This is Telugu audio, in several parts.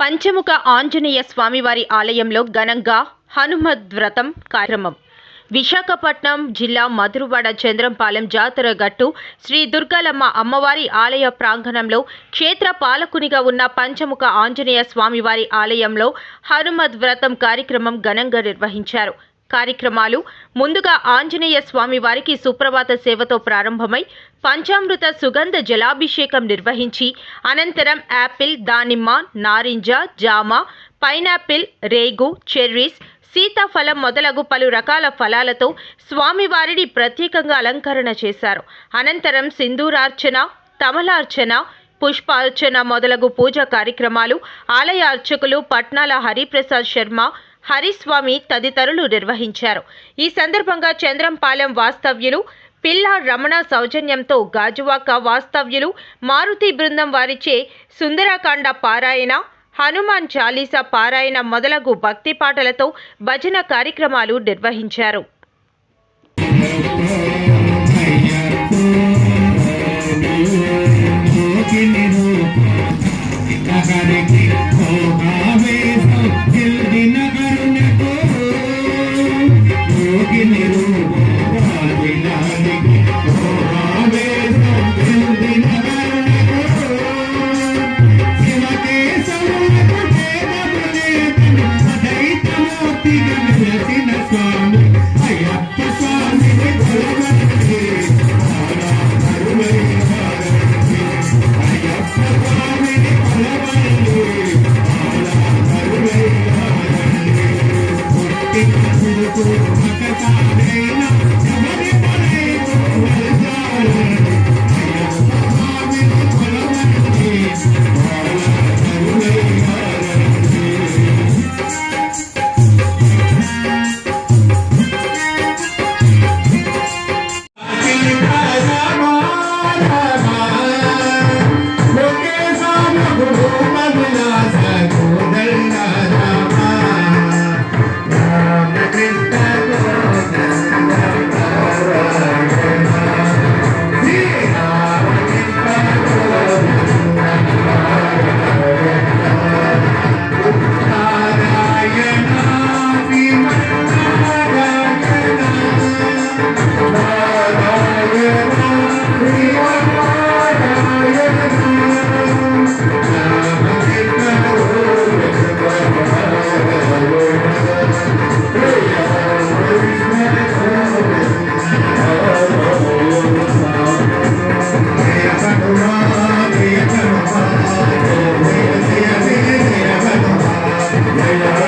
పంచముఖ ఆంజనేయ స్వామివారి ఆలయంలో ఘనంగా హనుమద్ వ్రతం కార్యక్రమం. విశాఖపట్నం జిల్లా మధురవాడ చంద్రంపాలెం జాతర గట్టు శ్రీ దుర్గాలమ్మ అమ్మవారి ఆలయ ప్రాంగణంలో క్షేత్ర పాలకునిగా ఉన్న పంచముఖ ఆంజనేయ స్వామివారి ఆలయంలో హనుమద్ వ్రతం కార్యక్రమం ఘనంగా నిర్వహించారు. కార్యక్రమాలు ముందుగా ఆంజనేయ స్వామి వారికి సుప్రభాత సేవతో ప్రారంభమై పంచామృత సుగంధ జలాభిషేకం నిర్వహించి అనంతరం యాపిల్ దానిమ్మ నారింజ జామ పైనాపిల్ రేగు చెర్రీస్ సీతాఫలం మొదలగు పలు రకాల ఫలాలతో స్వామివారిని ప్రత్యేకంగా అలంకరణ చేశారు. అనంతరం సింధూరార్చన తమలార్చన పుష్పార్చన మొదలగు పూజా కార్యక్రమాలు ఆలయ అర్చకులు పట్నాల హరిప్రసాద్ శర్మ హరిస్వామి తదితరులు నిర్వహించారు. ఈ సందర్భంగా చంద్రంపాలెం వాస్తవ్యులు పిల్ల రమణ సౌజన్యంతో గాజువాక వాస్తవ్యులు మారుతి బృందం వారిచే సుందరకాండ పారాయణ హనుమాన్ చాలీసా పారాయణ మొదలగు భక్తి పాటలతో భజన కార్యక్రమాలు నిర్వహించారు. స్వామి It's a good, it's a good, it's Amen.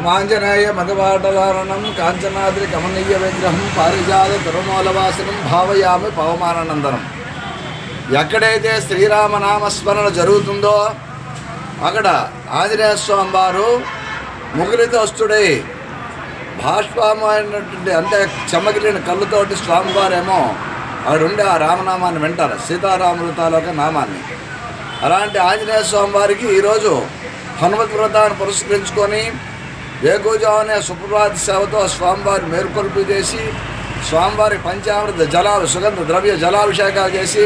ఉమాంజనేయ మగవాటలారణం Kanchanadri కమనీయ విగ్రహం పారిజాత తిరుమూలవాసనం భావయామి పవమానందనం ఎక్కడైతే శ్రీరామనామస్మరణ జరుగుతుందో అక్కడ ఆంజనేయ స్వామి వారు ముగురితస్తుడై భాష్పమైనటువంటి అంటే చెమ్మగిలిన కళ్ళుతోటి స్వామివారేమో అక్కడుండి ఆ రామనామాన్ని వింటారు సీతారాముల తాలూకా నామాన్ని. అలాంటి ఆంజనేయ స్వామి వారికి ఈరోజు హనుమత్ వ్రతాన్ని పురస్కరించుకొని వేకుజామునే సుప్రభాత సేవతో స్వామివారి మేరుకొల్పు చేసి స్వామివారి పంచామృత జలాలు సుగంధ ద్రవ్య జలాభిషేకాలు చేసి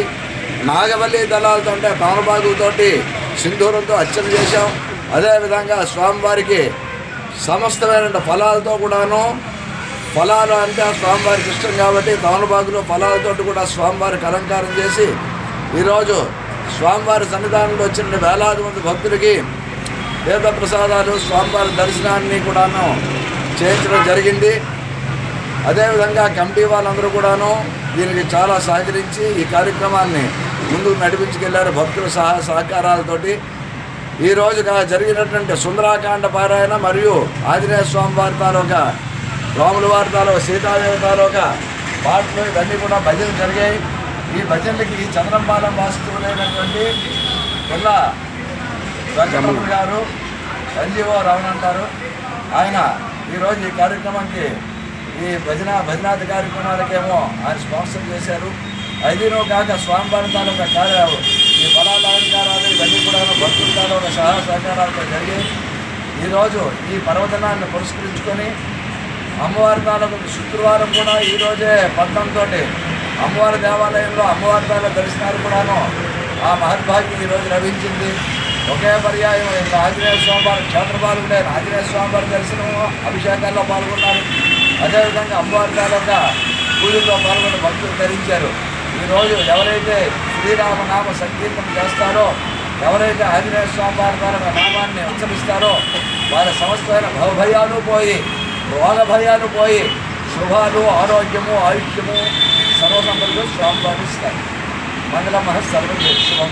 నాగవల్లి దళాలతో అంటే తమలపాకుతోటి సింధూరంతో అర్చన చేశాం. అదేవిధంగా స్వామివారికి సమస్తమైన ఫలాలతో కూడాను ఫలాలు అంటే స్వామివారికి ఇష్టం కాబట్టి తమలపాకులు ఫలాలతో కూడా స్వామివారికి అలంకారం చేసి ఈరోజు స్వామివారి సన్నిధానంలో వచ్చిన వేలాది మంది భక్తులకి వేద ప్రసాదాలు స్వామివారి దర్శనాన్ని కూడాను చేయించడం జరిగింది. అదేవిధంగా కమిటీ వాళ్ళందరూ కూడాను దీనికి చాలా సహకరించి ఈ కార్యక్రమాన్ని ముందుకు నడిపించుకెళ్ళారు భక్తుల సహా సహకారాలతోటి. ఈ రోజుగా జరిగినటువంటి సుందరాకాండ పారాయణ మరియు ఆంజనేయ స్వామి వారి తాలూకా రాముల వారి తాలూకా సీతాదేవి తాలూకా పాటలు ఇవన్నీ కూడా భజనలు జరిగాయి. ఈ భజనలకి చంద్రంపాలెం వాస్తువులైనటువంటి పిల్ల వెంకటరమణ గారు సంజీవ రావణ అంటారు. ఆయన ఈరోజు ఈ కార్యక్రమానికి ఈ భజన భజనాది కార్యక్రమాలకేమో ఆయన స్పాన్సర్ చేశారు. అదినో కాక స్వామి స్వామివారి ఒక కార్య ఈ ఫలాలంకారాలు ఇవన్నీ కూడా భక్తుల ఒక సహాయ సహకారాలతో జరిగాయి ఈరోజు ఈ పర్వదినాన్ని పురస్కరించుకొని అమ్మవారి తాలూకు శుక్రవారం కూడా ఈరోజే పట్టణంతో అమ్మవారి దేవాలయంలో అమ్మవారి తాలూకు దర్శనాలు కూడాను ఆ మహద్భాగ్యం ఈరోజు లభించింది. ఒకే పర్యాయం ఇంకా ఆంజనేయ స్వామివారి క్షేత్రపాలకుడే ఆంజనేయ స్వామివారి దర్శనం అభిషేకాల్లో పాల్గొన్నారు. అదేవిధంగా అమ్మవారి తాలూకా పూజల్లో పాల్గొన్న భక్తులు ధరించారు ఈరోజు ఎవరైతే శ్రీరామనామ సంకీర్తన చేస్తారో ఎవరైతే ఆంజనేయ స్వామివారి తాలూకా నామాన్ని ఉచ్చరిస్తారో వారి సమస్తమైన భవభయాలు పోయి రోగ భయాలు పోయి శుభాలు ఆరోగ్యము ఆయుష్యము సర్వసంపదలు స్వామి పాటిస్తారు మంగళ సర్వం శుభం